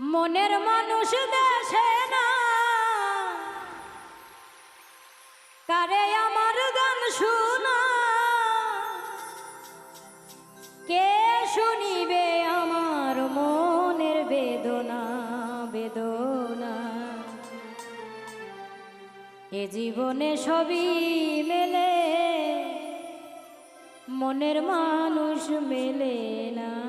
মনের মানুষ দেশে না। কারে আমার গান শোনা? কে শুনিবে আমার মনের বেদনা বেদনা? এ জীবনে সবই মেলে, মনের মানুষ মেলে না।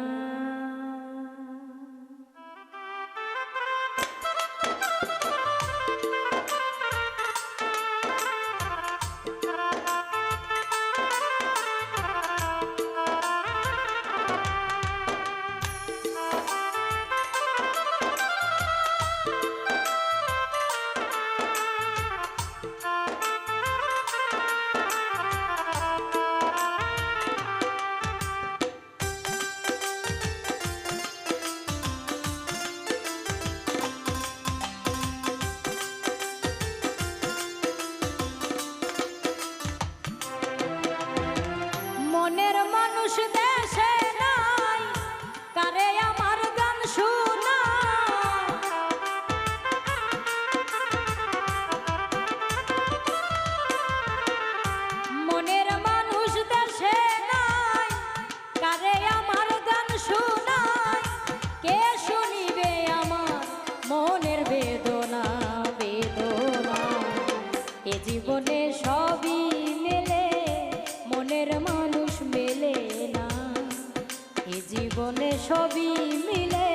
জীবনে সবই মিলে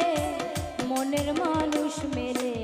মনের মানুষ মেলে।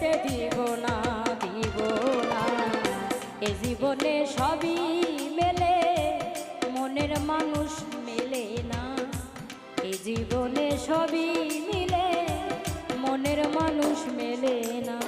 যেতে দিব না দিব না। এ জীবনে সবই মেলে, মনের মানুষ মেলে না। এ জীবনে সবই মিলে, মনের মানুষ মেলে না।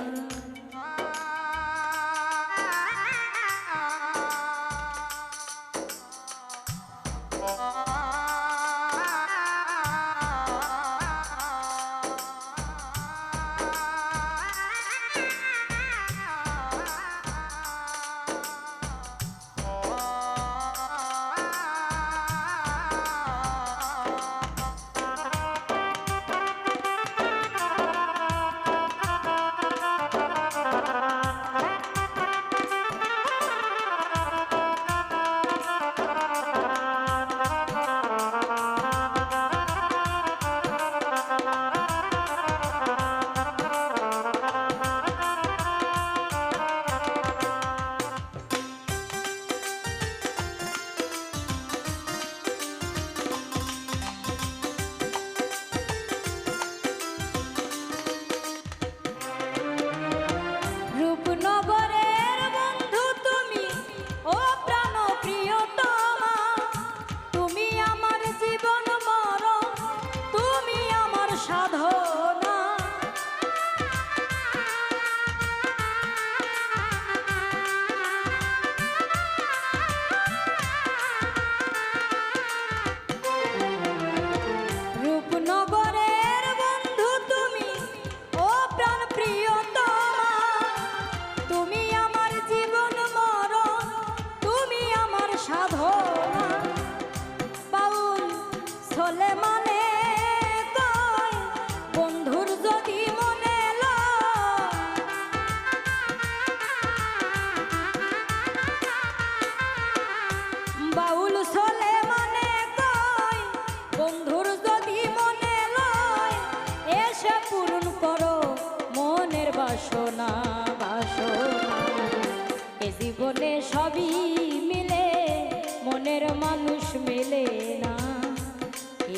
ছলে মানে বন্ধুর যদি মনে বাউল ছলে মানে কয় বন্ধুর যদি মনে লয়, এসে পূরণ করো মনের বাসনা বাসনা। এ জীবনে সবই মিলে মনের মানুষ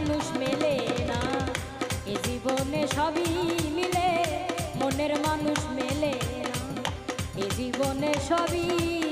মানুষ মেলে না এ জীবনে সবই মিলে মনের মানুষ মেলে না এ জীবনে সবই